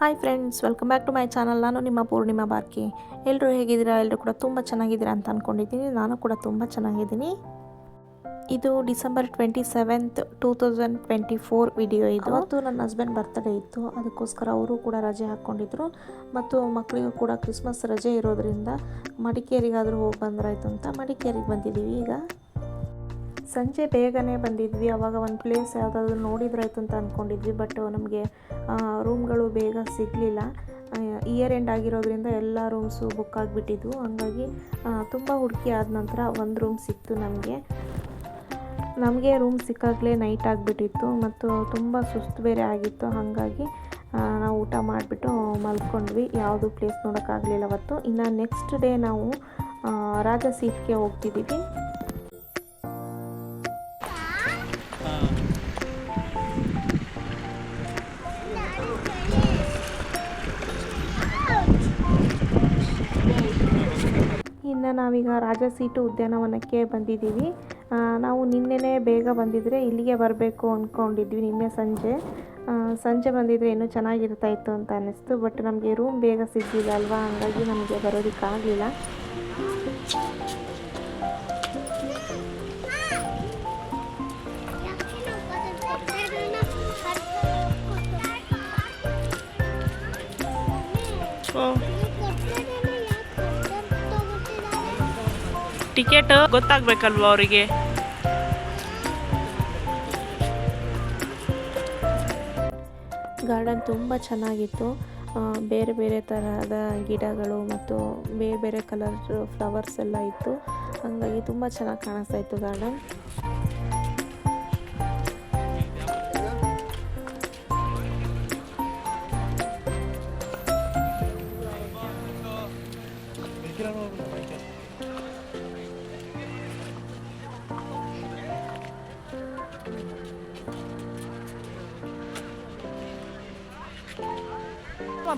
Hi friends, welcome back to my channel. ನಾನು ನಿಮ್ಮ ಪೂರ್ಣಿಮಾ ಬಾರ್ಕಿ ಎಲ್ಲರೂ ಹೇಗಿದ್ದೀರಾ? ಎಲ್ಲರೂ ಕೂಡ ತುಂಬ ಚೆನ್ನಾಗಿದ್ದೀರಾ ಅಂತ ಅಂದ್ಕೊಂಡಿದ್ದೀನಿ ನಾನು ಕೂಡ ತುಂಬ ಚೆನ್ನಾಗಿದ್ದೀನಿ. ಇದು December twenty seventh, two thousand twenty four video ಇದು. ಮತ್ತು ನನ್ನ ಹಸ್ಬೆಂಡ್ ಬರ್ತ್ಡೇ ಇತ್ತು. ಅದಕ್ಕೋಸ್ಕರ ಅವರು ಕೂಡ ರಜೆ ಹಾಕ್ಕೊಂಡಿದ್ರು. ಮತ್ತು ಮಕ್ಕಳಿಗೂ ಕೂಡ ಕ್ರಿಸ್ಮಸ್ ರಜೆ ಇರೋದ್ರಿಂದ ಮಡಿಕೇರಿಗಾದರೂ ಹೋಗಿ ಬಂದ್ರಾಯ್ತು ಅಂತ ಮಡಿಕೇರಿಗೆ ಬಂದಿದ್ದೀವಿ ಈಗ. ಸಂಜೆ ಬೇಗನೆ ಬಂದಿದ್ವಿ, ಅವಾಗ ಒಂದು ಪ್ಲೇಸ್ ಯಾವುದಾದ್ರೂ ನೋಡಿದ್ರಾಯ್ತು ಅಂತ ಅಂದ್ಕೊಂಡಿದ್ವಿ ಬಟ್ ನಮಗೆ ರೂಮ್ಗಳು ಬೇಗ ಸಿಗಲಿಲ್ಲ. ಇಯರ್ ಎಂಡ್ ಆಗಿರೋದ್ರಿಂದ ಎಲ್ಲ ರೂಮ್ಸು ಬುಕ್ ಆಗಿಬಿಟ್ಟಿದ್ವು. ಹಂಗಾಗಿ ತುಂಬ ಹುಡುಕಿ ಆದ ನಂತರ ಒಂದು ರೂಮ್ ಸಿಕ್ತು ನಮಗೆ. ನಮಗೆ ರೂಮ್ ಸಿಕ್ಕಾಗಲೇ ನೈಟ್ ಆಗಿಬಿಟ್ಟಿತ್ತು ಮತ್ತು ತುಂಬ ಸುಸ್ತು ಬೇರೆ ಆಗಿತ್ತು. ಹಾಗಾಗಿ ನಾವು ಊಟ ಮಾಡಿಬಿಟ್ಟು ಮಲ್ಕೊಂಡ್ವಿ. ಯಾವುದು ಪ್ಲೇಸ್ ನೋಡೋಕ್ಕಾಗಲಿಲ್ಲ ಅವತ್ತು. ಇನ್ನು ನೆಕ್ಸ್ಟ್ ಡೇ ನಾವು ರಾಜ ಸೀಟ್ಗೆ ಹೋಗ್ತಿದ್ದೀವಿ. ಇನ್ನು ನಾವೀಗ ರಾಜ ಸೀಟು ಉದ್ಯಾನವನಕ್ಕೆ ಬಂದಿದ್ದೀವಿ. ನಾವು ನಿನ್ನೆನೇ ಬೇಗ ಬಂದಿದ್ದರೆ ಇಲ್ಲಿಗೆ ಬರಬೇಕು ಅಂದ್ಕೊಂಡಿದ್ವಿ ನಿನ್ನೆ ಸಂಜೆ. ಸಂಜೆ ಬಂದಿದ್ದರೆ ಇನ್ನೂ ಚೆನ್ನಾಗಿರ್ತಾ ಇತ್ತು ಅಂತ ಅನ್ನಿಸ್ತು, ಬಟ್ ನಮಗೆ ರೂಮ್ ಬೇಗ ಸಿಗಲಿಲ್ಲ ಅಲ್ವಾ? ಹಂಗಾಗಿ ನಮಗೆ ಬರೋದಕ್ಕಾಗಲಿಲ್ಲ ಟಿಕೆಟ್ ಗೊತ್ತಾಗ್ಬೇಕಲ್ವ ಅವರಿಗೆ? ಗಾರ್ಡನ್ ತುಂಬ ಚೆನ್ನಾಗಿತ್ತು. ಬೇರೆ ಬೇರೆ ತರಹದ ಗಿಡಗಳು ಮತ್ತು ಬೇರೆ ಬೇರೆ ಕಲರ್ ಫ್ಲವರ್ಸ್ ಎಲ್ಲ ಇತ್ತು. ಹಾಗಾಗಿ ತುಂಬ ಚೆನ್ನಾಗಿ ಕಾಣಿಸ್ತಾ ಇತ್ತು ಗಾರ್ಡನ್.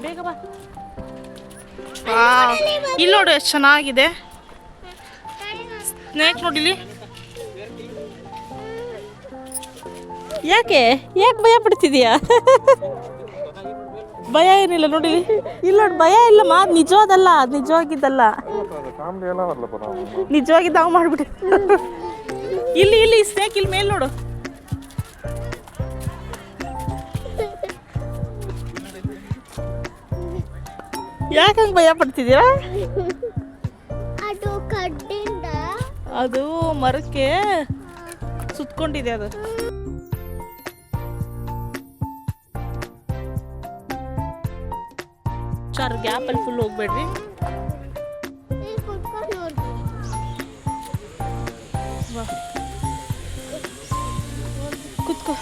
ಬೇಗ ಬಾ. ಇಲ್ಲಿ ನೋಡು ಎಷ್ಟು ಚೆನ್ನಾಗಿದೆ. ಸ್ನೇಕ್ ನೋಡಿಲಿ ಯಾಕೆ? ಯಾಕೆ ಭಯ ಪಡ್ತಿದೀಯಾ? ಭಯ ಏನಿಲ್ಲ ನೋಡಿಲಿ ಇಲ್ಲ. ನೋಡಿ ಭಯ ಇಲ್ಲಮ್ಮ ಅದು ನಿಜವಾದಲ್ಲ ಅದು ನಿಜವಾಗಿದ್ದಲ್ಲ ನಿಜವಾಗಿದ್ದ ನಾವು. ಮಾಡ್ಬಿಟ್ಟು ಇಲ್ಲಿ ಇಲ್ಲಿ ಸ್ನೇಕ್ ಇಲ್ಲಿ ಮೇಲೆ ನೋಡು. ಯಾಕೆ ಹಂಗೆ ಭಯ ಪಡ್ತಿದ್ದೀರಾ? ಅದು ಕಡ್ಡಿಂದ. ಅದು ಮರಕ್ಕೆ ಸುತ್ಕೊಂಡಿದೆ ಅದು. ಚಾರ್ ಗ್ಯಾಪಲ್ಲಿ ಫುಲ್ ಹೋಗ್ಬೇಡ್ರಿ. ಕುತ್ಕೋ.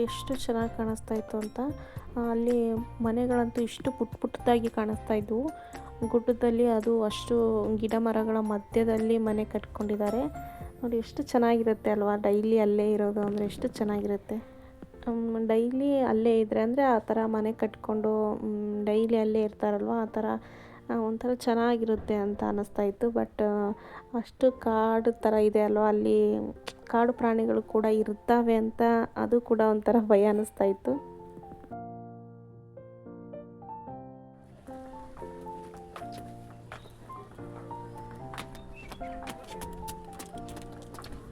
ನೋಡಿ ಎಷ್ಟು ಚೆನ್ನಾಗಿ ಕಾಣಿಸ್ತಾ ಇತ್ತು ಅಂತ ಅಲ್ಲಿ ಮನೆಗಳಂತೂ ಇಷ್ಟು ಪುಟ್ ಪುಟ್ಟದಾಗಿ ಕಾಣಿಸ್ತಾ ಇದ್ವು. ಗುಡ್ಡದಲ್ಲಿ ಅದು ಅಷ್ಟು ಗಿಡ ಮರಗಳ ಮಧ್ಯದಲ್ಲಿ ಮನೆ ಕಟ್ಕೊಂಡಿದ್ದಾರೆ. ನೋಡಿ, ಎಷ್ಟು ಚೆನ್ನಾಗಿರುತ್ತೆ ಅಲ್ವಾ, ಡೈಲಿ ಅಲ್ಲೇ ಇರೋದು ಅಂದರೆ ಎಷ್ಟು ಚೆನ್ನಾಗಿರುತ್ತೆ. ಡೈಲಿ ಅಲ್ಲೇ ಇದ್ದರೆ ಅಂದರೆ ಆ ಥರ ಮನೆ ಕಟ್ಕೊಂಡು ಡೈಲಿ ಅಲ್ಲೇ ಇರ್ತಾರಲ್ವ, ಆ ಥರ ಒಂಥರ ಚೆನ್ನಾಗಿರುತ್ತೆ ಅಂತ ಅನ್ನಿಸ್ತಾ ಇತ್ತು. ಬಟ್ ಅಷ್ಟು ಕಾಡು ಥರ ಇದೆ ಅಲ್ವ? ಅಲ್ಲಿ ಕಾಡು ಪ್ರಾಣಿಗಳು ಕೂಡ ಇರ್ತವೆ ಅಂತ ಅದು ಕೂಡ ಒಂಥರ ಭಯ ಅನ್ನಿಸ್ತಾ ಇತ್ತು.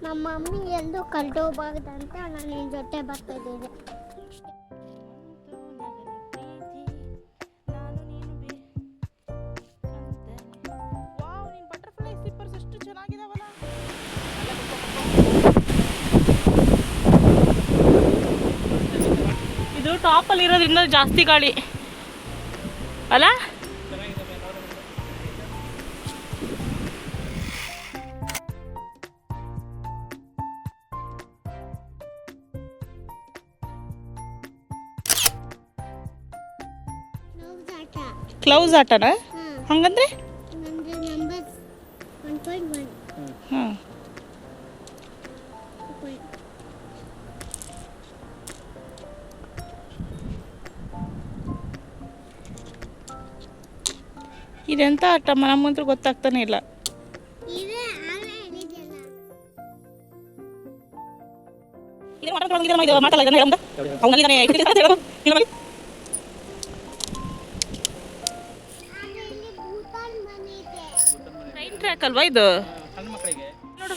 ನಮ್ಮ ಮಮ್ಮಿ ಎಲ್ಲೂ ಕಳ್ದೋಗ್ಬಾರ್ದಂತ ನಾನು ನಿನ್ನ ಜೊತೆ ಬರ್ತಾ ಟಾಪಲ್ಲಿ ಇರೋದ್ರಿಂದ ಜಾಸ್ತಿ ಗಾಳಿ. ಅಲ್ಲ? ಕ್ಲೋಸ್ ಆಟನಾ? ಹಂಗಂದ್ರೆ? ಇದೆಂತ ಆಟ ನಮ್ಮಂತೂ ಗೊತ್ತಾಗ್ತಾನೆ ಇಲ್ಲ. ಟ್ರೈನ್ ಟ್ರ್ಯಾಕ್ ಅಲ್ವಾ ಇದು? ನೋಡು.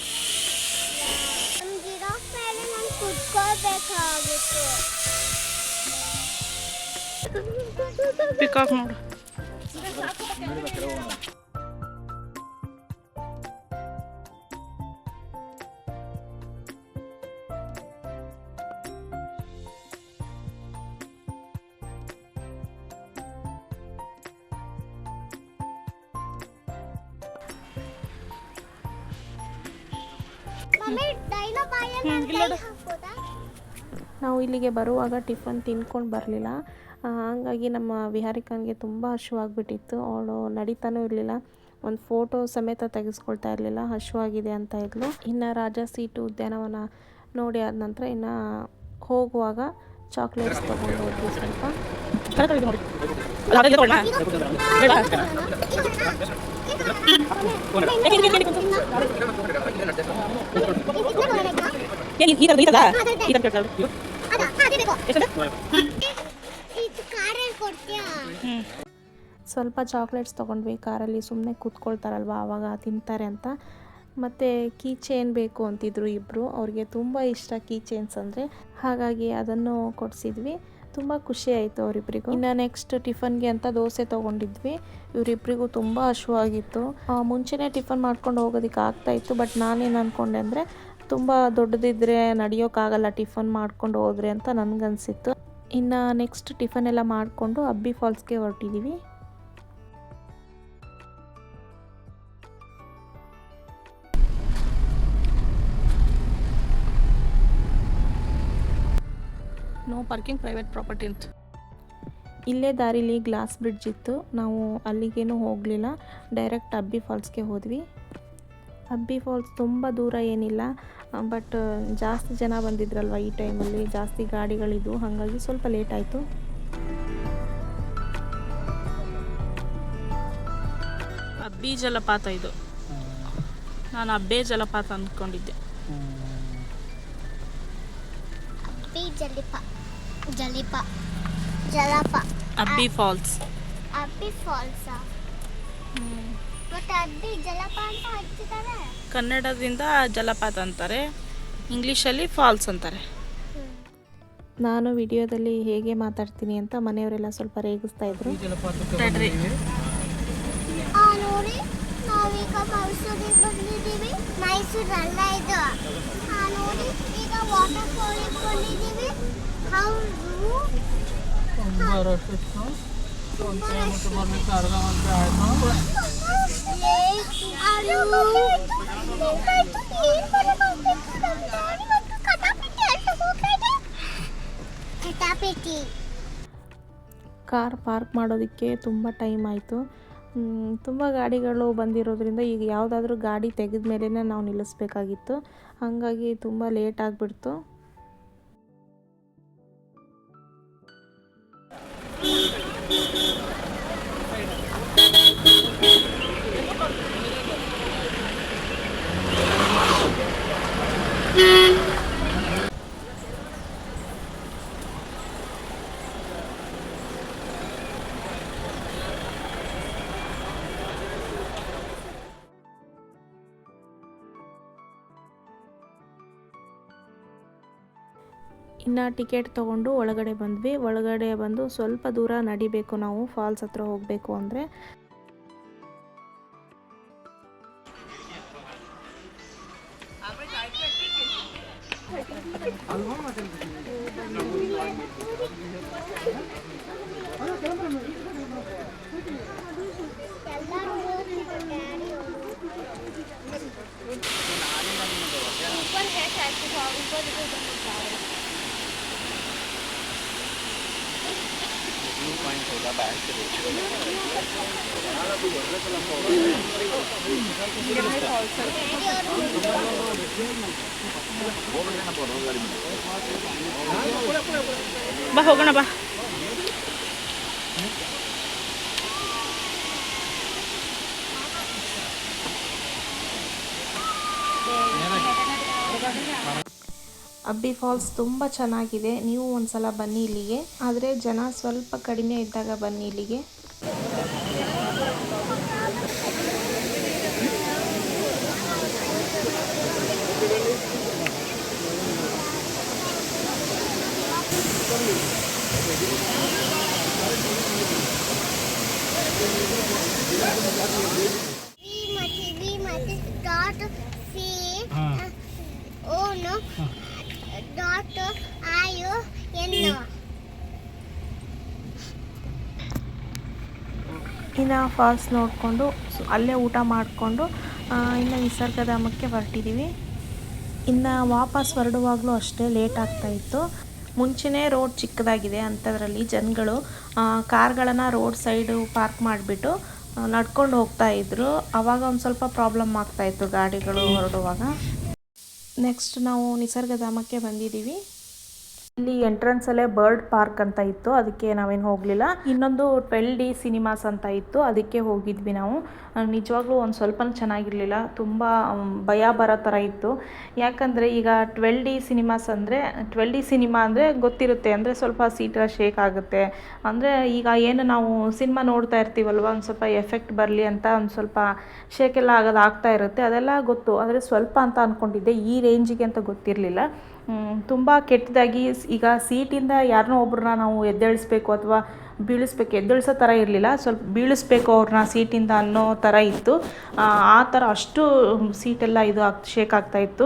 ಪಿಕಾಕ್ ನೋಡು. ಮಮ್ಮಿ ಡೈನೋ ಬಾಯಲ್ಲಿ ಹ್ಮ್, ಕೈ ಇಲ್ಲಿ ನೋಡು. ನಾವು ಇಲ್ಲಿಗೆ ಬರುವಾಗ ಟಿಫನ್ ತಿನ್ಕೊಂಡು ಬರಲಿಲ್ಲ. ಹಾಗಾಗಿ ನಮ್ಮ ವಿಹಾರಿಕನಿಗೆ ತುಂಬ ಹಶುವಾಗಿಬಿಟ್ಟಿತ್ತು. ಅವಳು ನಡೀತಾನೂ ಇರಲಿಲ್ಲ. ಒಂದು ಫೋಟೋ ಸಮೇತ ತೆಗೆಸ್ಕೊಳ್ತಾ ಇರಲಿಲ್ಲ. ಹಶುವಾಗಿದೆ ಅಂತ ಇದ್ಲು ಇನ್ನು ರಾಜ ಸೀಟು ಉದ್ಯಾನವನ ನೋಡಿ ಆದ ನಂತರ ಇನ್ನು ಹೋಗುವಾಗ ಚಾಕ್ಲೇಟ್ಸ್ ತೊಗೊಂಡು ಹೋದ್ವಿ ಸ್ವಲ್ಪ. ಇದು ಕೇಳ್ತಾ ಕೊಡ್ತೀಯಾ ಸ್ವಲ್ಪ ಚಾಕ್ಲೇಟ್ಸ್ ತೊಗೊಂಡ್ವಿ ಕಾರಲ್ಲಿ ಸುಮ್ಮನೆ ಕೂತ್ಕೊಳ್ತಾರಲ್ವ ಆವಾಗ ತಿಂತಾರೆ ಅಂತ. ಮತ್ತು ಕೀ ಚೈನ್ ಬೇಕು ಅಂತಿದ್ರು ಇಬ್ಬರು ಅವ್ರಿಗೆ ತುಂಬ ಇಷ್ಟ ಕೀ ಚೈನ್ಸ್ ಅಂದರೆ. ಹಾಗಾಗಿ ಅದನ್ನು ಕೊಡಿಸಿದ್ವಿ. ತುಂಬ ಖುಷಿ ಆಯಿತು ಅವರಿಬ್ಬರಿಗೂ ಇನ್ನು ನೆಕ್ಸ್ಟ್ ಟಿಫನ್ಗೆ ಅಂತ ದೋಸೆ ತೊಗೊಂಡಿದ್ವಿ. ಇವರಿಬ್ಬರಿಗೂ ತುಂಬ ಹಶುವಾಗಿತ್ತು. ಮುಂಚೆನೇ ಟಿಫನ್ ಮಾಡ್ಕೊಂಡು ಹೋಗೋದಕ್ಕೆ ಆಗ್ತಾ ಇತ್ತು ಬಟ್ ನಾನೇನು ಅಂದ್ಕೊಂಡೆ ಅಂದರೆ ತುಂಬ ದೊಡ್ಡದಿದ್ದರೆ ನಡೆಯೋಕ್ಕಾಗಲ್ಲ ಟಿಫನ್ ಮಾಡ್ಕೊಂಡು ಹೋದ್ರೆ ಅಂತ ನನಗನ್ಸಿತ್ತು. ಇನ್ನು ನೆಕ್ಸ್ಟ್ ಟಿಫನ್ ಎಲ್ಲ ಮಾಡಿಕೊಂಡು ಅಬ್ಬಿ ಫಾಲ್ಸ್ಗೆ ಹೊರಟಿದ್ದೀವಿ ನೋ ಪಾರ್ಕಿಂಗ್ ಪ್ರೈವೇಟ್ ಪ್ರಾಪರ್ಟಿ ಅಂತ. ಇಲ್ಲೇ ದಾರಿಲಿ ಗ್ಲಾಸ್ ಬ್ರಿಡ್ಜ್ ಇತ್ತು. ನಾವು ಅಲ್ಲಿಗೇನು ಹೋಗಲಿಲ್ಲ. ಡೈರೆಕ್ಟ್ ಅಬ್ಬಿ ಫಾಲ್ಸ್ಗೆ ಹೋದ್ವಿ. ಅಬ್ಬಿ ಫಾಲ್ಸ್ ತುಂಬ ದೂರ ಏನಿಲ್ಲ. ಬಟ್ ಜಾಸ್ತಿ ಜನ ಬಂದಿದ್ರಲ್ವ ಈ ಟೈಮಲ್ಲಿ? ಜಾಸ್ತಿ ಗಾಡಿಗಳಿದ್ವು. ಹಾಗಾಗಿ ಸ್ವಲ್ಪ ಲೇಟ್ ಆಯಿತು. ಅಬ್ಬಿ ಜಲಪಾತ ಇದು. ನಾನು ಅಬ್ಬೆ ಜಲಪಾತ ಅಂದ್ಕೊಂಡಿದ್ದೆ. ಅಬ್ಬಿ ಜಲಿಪ ಜಲಿಪ ಜಲಪ. ಅಬ್ಬಿ ಫಾಲ್ಸ್. ಅಬ್ಬಿ ಫಾಲ್ಸ್? ಕನ್ನಡದಿಂದ ಜಲಪಾತ ಅಂತಾರೆ ಇಂಗ್ಲೀಷಲ್ಲಿ ಫಾಲ್ಸ್ ಅಂತಾರೆ. ನಾನು ವಿಡಿಯೋದಲ್ಲಿ ಹೇಗೆ ಮಾತಾಡ್ತೀನಿ ಅಂತ ಮನೆಯವರೆಲ್ಲ ಸ್ವಲ್ಪ ರೇಗಿಸ್ತಾ ಇದ್ರು. ನೋಡಿ ನಾವೀಗ ಮೈಸೂರಿಗೆ ಬಂದಿದ್ದೀವಿ. ಮೈಸೂರಲ್ಲ ಇದು. ಆ ನೋಡಿ ಈಗ ವಾಟರ್ ಫಾಲಿಗೆ ಬಂದಿದ್ದೀವಿ ಹೌದು. ಕಾರ್ ಪಾರ್ಕ್ ಮಾಡೋದಕ್ಕೆ ತುಂಬ ಟೈಮ್ ಆಯಿತು. ತುಂಬ ಗಾಡಿಗಳು ಬಂದಿರೋದ್ರಿಂದ ಈಗ ಯಾವುದಾದ್ರೂ ಗಾಡಿ ತೆಗೆದ ಮೇಲೇ ನಾವು ನಿಲ್ಲಿಸ್ಬೇಕಾಗಿತ್ತು. ಹಾಗಾಗಿ ತುಂಬ ಲೇಟ್ ಆಗಿಬಿಡ್ತು. ಇನ್ನು ಟಿಕೆಟ್ ತೊಗೊಂಡು ಒಳಗಡೆ ಬಂದ್ವಿ. ಒಳಗಡೆ ಬಂದು ಸ್ವಲ್ಪ ದೂರ ನಡಿಬೇಕು ನಾವು, ಫಾಲ್ಸ್ ಹತ್ರ ಹೋಗಬೇಕು ಅಂದರೆ. ऊपर है ऊपर ಬಾ ಹೋಗೋಣ ಬಾ ಅಬ್ಬಿ ಫಾಲ್ಸ್ ತುಂಬ ಚೆನ್ನಾಗಿದೆ. ನೀವು ಒಂದ್ಸಲ ಬನ್ನಿ ಇಲ್ಲಿಗೆ. ಆದರೆ ಜನ ಸ್ವಲ್ಪ ಕಡಿಮೆ ಇದ್ದಾಗ ಬನ್ನಿ ಇಲ್ಲಿಗೆ. Oh no. ಆಯು ಇನ್ನು ಫಾಲ್ಸ್ ನೋಡಿಕೊಂಡು ಅಲ್ಲೇ ಊಟ ಮಾಡಿಕೊಂಡು ಇನ್ನು ನಿಸರ್ಗಧಾಮಕ್ಕೆ ಹೊರಟಿದ್ದೀವಿ ಇನ್ನು ವಾಪಸ್ ಹೊರಡುವಾಗಲೂ ಅಷ್ಟೇ ಲೇಟ್ ಆಗ್ತಾಯಿತ್ತು ಮುಂಚೆನೇ ರೋಡ್ ಚಿಕ್ಕದಾಗಿದೆ ಅಂಥದ್ರಲ್ಲಿ ಜನಗಳು ಕಾರ್ಗಳನ್ನು ರೋಡ್ ಸೈಡು ಪಾರ್ಕ್ ಮಾಡಿಬಿಟ್ಟು ನಡ್ಕೊಂಡು ಹೋಗ್ತಾ ಇದ್ರು. ಆವಾಗ ಒಂದು ಸ್ವಲ್ಪ ಪ್ರಾಬ್ಲಮ್ ಆಗ್ತಾಯಿತ್ತು ಗಾಡಿಗಳು ಹೊರಡುವಾಗ. ನೆಕ್ಸ್ಟ್ ನಾವು ನಿಸರ್ಗಧಾಮಕ್ಕೆ ಬಂದಿದ್ದೀವಿ. ಇಲ್ಲಿ ಎಂಟ್ರೆನ್ಸಲ್ಲೇ ಬರ್ಡ್ ಪಾರ್ಕ್ ಅಂತ ಇತ್ತು. ಅದಕ್ಕೆ ನಾವೇನು ಹೋಗಲಿಲ್ಲ. ಇನ್ನೊಂದು ಟ್ವೆಲ್ ಡಿ ಸಿನಿಮಾಸ್ ಅಂತ ಇತ್ತು. ಅದಕ್ಕೆ ಹೋಗಿದ್ವಿ ನಾವು. ನಿಜವಾಗ್ಲೂ ಒಂದು ಸ್ವಲ್ಪ ಚೆನ್ನಾಗಿರ್ಲಿಲ್ಲ. ತುಂಬ ಭಯ ಬರೋ ಥರ ಇತ್ತು. ಯಾಕಂದರೆ ಈಗ ಟ್ವೆಲ್ ಡಿ ಸಿನಿಮಾಸ್ ಅಂದರೆ ಟ್ವೆಲ್ ಡಿ ಸಿನಿಮಾ ಅಂದರೆ ಗೊತ್ತಿರುತ್ತೆ. ಅಂದರೆ ಸ್ವಲ್ಪ ಸೀಟ ಶೇಕ್ ಆಗುತ್ತೆ. ಅಂದರೆ ಈಗ ಏನು ನಾವು ಸಿನಿಮಾ ನೋಡ್ತಾ ಇರ್ತೀವಲ್ವ? ಒಂದು ಸ್ವಲ್ಪ ಎಫೆಕ್ಟ್ ಬರಲಿ ಅಂತ ಒಂದು ಸ್ವಲ್ಪ ಶೇಕೆಲ್ಲ ಆಗೋದು ಆಗ್ತಾ ಇರುತ್ತೆ. ಅದೆಲ್ಲ ಗೊತ್ತು. ಆದರೆ ಸ್ವಲ್ಪ ಅಂತ ಅಂದ್ಕೊಂಡಿದ್ದೆ ಈ ರೇಂಜಿಗೆ ಅಂತ ಗೊತ್ತಿರಲಿಲ್ಲ. ತುಂಬ ಕೆಟ್ಟದಾಗಿ ಈಗ ಸೀಟಿಂದ ಯಾರನ್ನೋ ಒಬ್ಬರನ್ನ ನಾವು ಎದ್ದೇಳಿಸ್ಬೇಕು ಅಥವಾ ಬೀಳಿಸ್ಬೇಕು, ಎದ್ದೇಳಿಸೋ ಥರ ಇರಲಿಲ್ಲ. ಸ್ವಲ್ಪ ಬೀಳಿಸ್ಬೇಕು ಅವ್ರನ್ನ ಸೀಟಿಂದ ಅನ್ನೋ ಥರ ಇತ್ತು. ಆ ಥರ ಅಷ್ಟು ಸೀಟೆಲ್ಲ ಇದು ಆಗ್ ಶೇಕ್ ಆಗ್ತಾ ಇತ್ತು.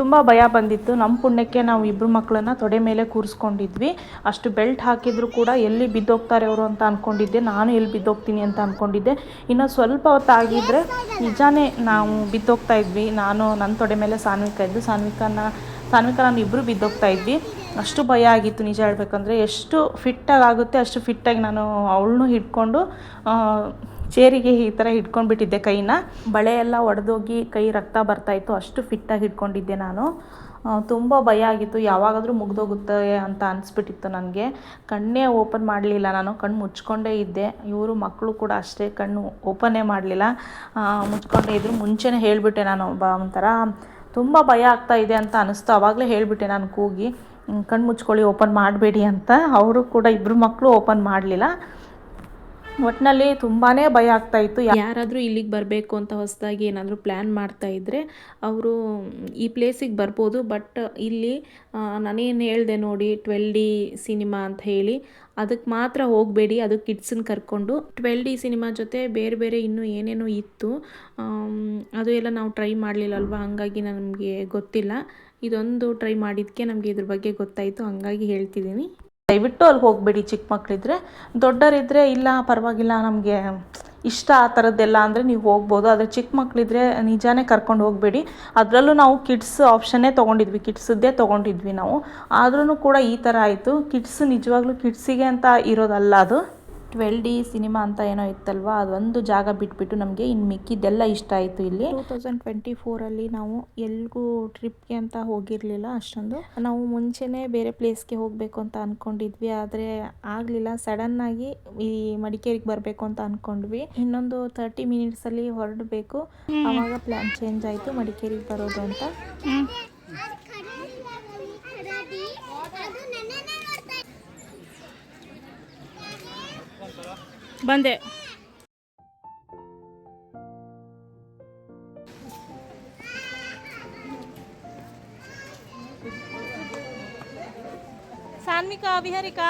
ತುಂಬ ಭಯ ಬಂದಿತ್ತು. ನಮ್ಮ ಪುಣ್ಯಕ್ಕೆ ನಾವು ಇಬ್ಬರು ಮಕ್ಕಳನ್ನ ತೊಡೆ ಮೇಲೆ ಕೂರಿಸ್ಕೊಂಡಿದ್ವಿ. ಅಷ್ಟು ಬೆಲ್ಟ್ ಹಾಕಿದ್ರು ಕೂಡ ಎಲ್ಲಿ ಬಿದ್ದೋಗ್ತಾರೆ ಅವರು ಅಂತ ಅಂದ್ಕೊಂಡಿದ್ದೆ ನಾನು ಎಲ್ಲಿ ಬಿದ್ದೋಗ್ತೀನಿ ಅಂತ ಅಂದ್ಕೊಂಡಿದ್ದೆ ಇನ್ನೂ ಸ್ವಲ್ಪ ಹೊತ್ತಾಗಿದ್ದರೆ ನಿಜಾನೇ ನಾವು ಬಿದ್ದೋಗ್ತಾ ಇದ್ವಿ. ನಾನು ನನ್ನ ತೊಡೆ ಮೇಲೆ ಸಾನ್ವಿಕ ಇದ್ದು, ಸಾನ್ವಿಕನ ಸಾನ್ವಿಕ ನಾನು ಇಬ್ಬರು ಬಿದ್ದೋಗ್ತಾ ಇದ್ವಿ. ಅಷ್ಟು ಭಯ ಆಗಿತ್ತು ನಿಜ ಹೇಳಬೇಕಂದ್ರೆ. ಎಷ್ಟು ಫಿಟ್ಟಾಗಿ ಆಗುತ್ತೆ, ಅಷ್ಟು ಫಿಟ್ಟಾಗಿ ನಾನು ಅವಳನ್ನೂ ಹಿಡ್ಕೊಂಡು ಚೇರಿಗೆ ಈ ಥರ ಹಿಡ್ಕೊಂಡ್ಬಿಟ್ಟಿದ್ದೆ ಕೈನ. ಬಳೆ ಎಲ್ಲ ಒಡೆದೋಗಿ ಕೈ ರಕ್ತ ಬರ್ತಾಯಿತ್ತು ಅಷ್ಟು ಫಿಟ್ಟಾಗಿ ಹಿಡ್ಕೊಂಡಿದ್ದೆ ನಾನು. ತುಂಬ ಭಯ ಆಗಿತ್ತು. ಯಾವಾಗಾದರೂ ಮುಗ್ದೋಗುತ್ತೆ ಅಂತ ಅನಿಸ್ಬಿಟ್ಟಿತ್ತು ನನಗೆ. ಕಣ್ಣೇ ಓಪನ್ ಮಾಡಲಿಲ್ಲ ನಾನು. ಕಣ್ಣು ಮುಚ್ಕೊಂಡೇ ಇದ್ದೆ. ಇವರು ಮಕ್ಕಳು ಕೂಡ ಅಷ್ಟೇ ಕಣ್ಣು ಓಪನೇ ಮಾಡಲಿಲ್ಲ. ಮುಚ್ಕೊಂಡೇ ಇದ್ದರು ಮುಂಚೆನೇ ಹೇಳಿಬಿಟ್ಟೆ ನಾನು ಬ ಒಂಥರ ತುಂಬ ಭಯ ಆಗ್ತಾ ಇದೆ ಅಂತ ಅನಿಸ್ತು. ಆವಾಗಲೇ ಹೇಳಿಬಿಟ್ಟೆ ನಾನು ಕೂಗಿ ಕಣ್ಣು ಮುಚ್ಕೊಳ್ಳಿ ಓಪನ್ ಮಾಡಬೇಡಿ ಅಂತ. ಅವರು ಕೂಡ ಇಬ್ಬರು ಮಕ್ಕಳು ಓಪನ್ ಮಾಡಲಿಲ್ಲ. ಒಟ್ಟಿನಲ್ಲಿ ತುಂಬಾ ಭಯ ಆಗ್ತಾ ಇತ್ತು. ಯಾರಾದರೂ ಇಲ್ಲಿಗೆ ಬರಬೇಕು ಅಂತ ಹೊಸದಾಗಿ ಏನಾದರೂ ಪ್ಲ್ಯಾನ್ ಮಾಡ್ತಾ ಇದ್ದರೆ ಅವರು ಈ ಪ್ಲೇಸಿಗೆ ಬರ್ಬೋದು, ಬಟ್ ಇಲ್ಲಿ ನಾನೇನು ಹೇಳಿದೆ ನೋಡಿ ಟ್ವೆಲ್ ಡಿ ಸಿನಿಮಾ ಅಂತ ಹೇಳಿ ಅದಕ್ಕೆ ಮಾತ್ರ ಹೋಗಬೇಡಿ, ಅದು ಕಿಡ್ಸನ್ನ ಕರ್ಕೊಂಡು. ಟ್ವೆಲ್ ಡಿ ಸಿನಿಮಾ ಜೊತೆ ಬೇರೆ ಬೇರೆ ಇನ್ನೂ ಏನೇನೋ ಇತ್ತು ಅದು ಎಲ್ಲ ನಾವು ಟ್ರೈ ಮಾಡಲಿಲ್ಲಲ್ವ? ಹಾಗಾಗಿ ನಮಗೆ ಗೊತ್ತಿಲ್ಲ. ಇದೊಂದು ಟ್ರೈ ಮಾಡಿದ್ದಕ್ಕೆ ನಮಗೆ ಇದ್ರ ಬಗ್ಗೆ ಗೊತ್ತಾಯಿತು, ಹಂಗಾಗಿ ಹೇಳ್ತಿದ್ದೀನಿ. ದಯವಿಟ್ಟು ಅಲ್ಲಿ ಹೋಗಬೇಡಿ ಚಿಕ್ಕ ಮಕ್ಕಳಿದ್ರೆ ದೊಡ್ಡರಿದ್ದರೆ ಇಲ್ಲ, ಪರವಾಗಿಲ್ಲ, ನಮಗೆ ಇಷ್ಟ ಆ ಥರದ್ದೆಲ್ಲ ಅಂದರೆ ನೀವು ಹೋಗ್ಬೋದು. ಆದರೆ ಚಿಕ್ಕ ಮಕ್ಕಳಿದ್ರೆ ನಿಜಾನೇ ಕರ್ಕೊಂಡು ಹೋಗಬೇಡಿ. ಅದರಲ್ಲೂ ನಾವು ಕಿಡ್ಸ್ ಆಪ್ಷನ್ನೇ ತೊಗೊಂಡಿದ್ವಿ ಕಿಡ್ಸದ್ದೇ ತೊಗೊಂಡಿದ್ವಿ ನಾವು. ಆದ್ರೂ ಕೂಡ ಈ ಥರ ಆಯಿತು. ಕಿಡ್ಸ್ ನಿಜವಾಗ್ಲೂ ಕಿಡ್ಸಿಗೆ ಅಂತ ಇರೋದಲ್ಲ ಅದು. ಟ್ವೆಲ್ ಡಿ ಸಿನಿಮಾ ಅಂತ ಏನೋ ಇತ್ತಲ್ವಾ? ಅದೊಂದು ಜಾಗ ಬಿಟ್ಬಿಟ್ಟು ನಮಗೆ ಇನ್ನು ಮಿಕ್ಕಿದ್ದೆಲ್ಲ ಇಷ್ಟ ಆಯಿತು ಇಲ್ಲಿ. ಟೂ ತೌಸಂಡ್ ಟ್ವೆಂಟಿ ಫೋರಲ್ಲಿ ನಾವು ಎಲ್ಗೂ ಟ್ರಿಪ್ಗೆ ಅಂತ ಹೋಗಿರಲಿಲ್ಲ ಅಷ್ಟೊಂದು. ನಾವು ಮುಂಚೆನೇ ಬೇರೆ ಪ್ಲೇಸ್ಗೆ ಹೋಗಬೇಕು ಅಂತ ಅಂದ್ಕೊಂಡಿದ್ವಿ ಆದರೆ ಆಗಲಿಲ್ಲ. ಸಡನ್ನಾಗಿ ಈ ಮಡಿಕೇರಿಗೆ ಬರಬೇಕು ಅಂತ ಅಂದ್ಕೊಂಡ್ವಿ ಇನ್ನೊಂದು ತರ್ಟಿ ಮಿನಿಟ್ಸಲ್ಲಿ ಹೊರಡಬೇಕು. ಆವಾಗ ಪ್ಲ್ಯಾನ್ ಚೇಂಜ್ ಆಯಿತು ಮಡಿಕೇರಿಗೆ ಬರೋದು ಅಂತ ಅದು ಕರಡಿ ಅದು ನನ್ನನ್ನೇ ನೋಡ್ತಾ ಇದೆ. ಬಂದೆ Sanvika ವಿಹಾರಿಕಾ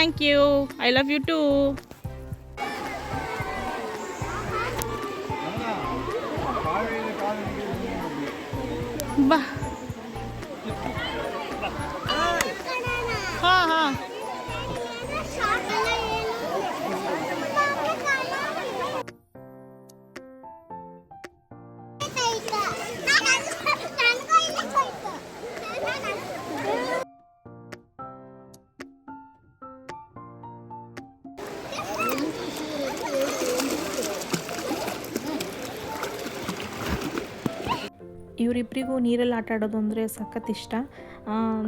Thank you. I love you too. ಇವರಿಬ್ಬರಿಗೂ ನೀರಲ್ಲಿ ಆಟ ಆಡೋದು ಅಂದರೆ ಸಖತ್ ಇಷ್ಟ.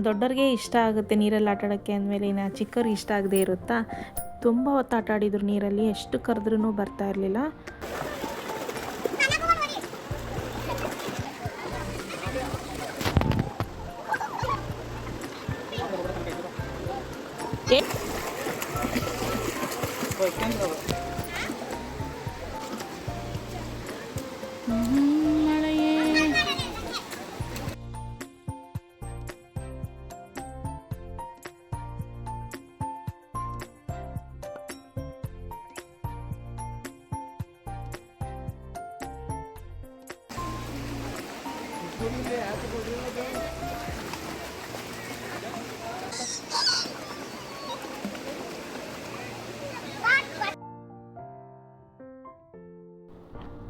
ದೊಡ್ಡವ್ರಿಗೆ ಇಷ್ಟ ಆಗುತ್ತೆ ನೀರಲ್ಲಿ ಆಟ ಆಡೋಕ್ಕೆ ಅಂದಮೇಲೆ ಇನ್ನು ಚಿಕ್ಕವ್ರಿಗೆ ಇಷ್ಟ ಆಗದೆ ಇರುತ್ತಾ? ತುಂಬ ಹೊತ್ತು ಆಟ ಆಡಿದ್ರು ನೀರಲ್ಲಿ, ಎಷ್ಟು ಕರೆದ್ರೂ ಬರ್ತಾ ಇರಲಿಲ್ಲ.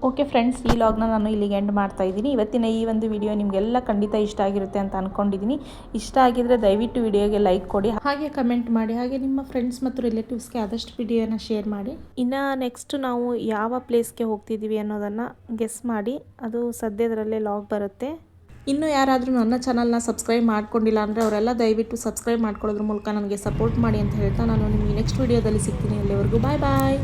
ಓಕೆ ಫ್ರೆಂಡ್ಸ್, ಈ ಲಾಗ್ನ ನಾನು ಇಲ್ಲಿಗೆ ಎಂಡ್ ಮಾಡ್ತಾ ಇದ್ದೀನಿ. ಇವತ್ತಿನ ಈ ಒಂದು ವಿಡಿಯೋ ನಿಮಗೆಲ್ಲ ಖಂಡಿತ ಇಷ್ಟ ಆಗಿರುತ್ತೆ ಅಂತ ಅಂದ್ಕೊಂಡಿದ್ದೀನಿ ಇಷ್ಟ ಆಗಿದ್ರೆ ದಯವಿಟ್ಟು ವಿಡಿಯೋಗೆ ಲೈಕ್ ಕೊಡಿ. ಹಾಗೆ ಕಮೆಂಟ್ ಮಾಡಿ. ಹಾಗೆ ನಿಮ್ಮ ಫ್ರೆಂಡ್ಸ್ ಮತ್ತು ರಿಲೇಟಿವ್ಸ್ಗೆ ಆದಷ್ಟು ವಿಡಿಯೋನ ಶೇರ್ ಮಾಡಿ. ಇನ್ನು ನೆಕ್ಸ್ಟ್ ನಾವು ಯಾವ ಪ್ಲೇಸ್ಗೆ ಹೋಗ್ತಿದ್ದೀವಿ ಅನ್ನೋದನ್ನು ಗೆಸ್ ಮಾಡಿ. ಅದು ಸದ್ಯದರಲ್ಲೇ ಲಾಗ್ ಬರುತ್ತೆ. ಇನ್ನು ಯಾರಾದರೂ ನನ್ನ ಚಾನಲ್ನ ಸಬ್ಸ್ಕ್ರೈಬ್ ಮಾಡ್ಕೊಂಡಿಲ್ಲ ಅಂದರೆ ಅವರೆಲ್ಲ ದಯವಿಟ್ಟು ಸಬ್ಸ್ಕ್ರೈಬ್ ಮಾಡ್ಕೊಳ್ಳೋದ್ರ ಮೂಲಕ ನನಗೆ ಸಪೋರ್ಟ್ ಮಾಡಿ ಅಂತ ಹೇಳ್ತಾ ನಾನು ನಿಮಗೆ ನೆಕ್ಸ್ಟ್ ವಿಡಿಯೋದಲ್ಲಿ ಸಿಗ್ತೀನಿ. ಅಲ್ಲಿವರೆಗೂ ಬಾಯ್ ಬಾಯ್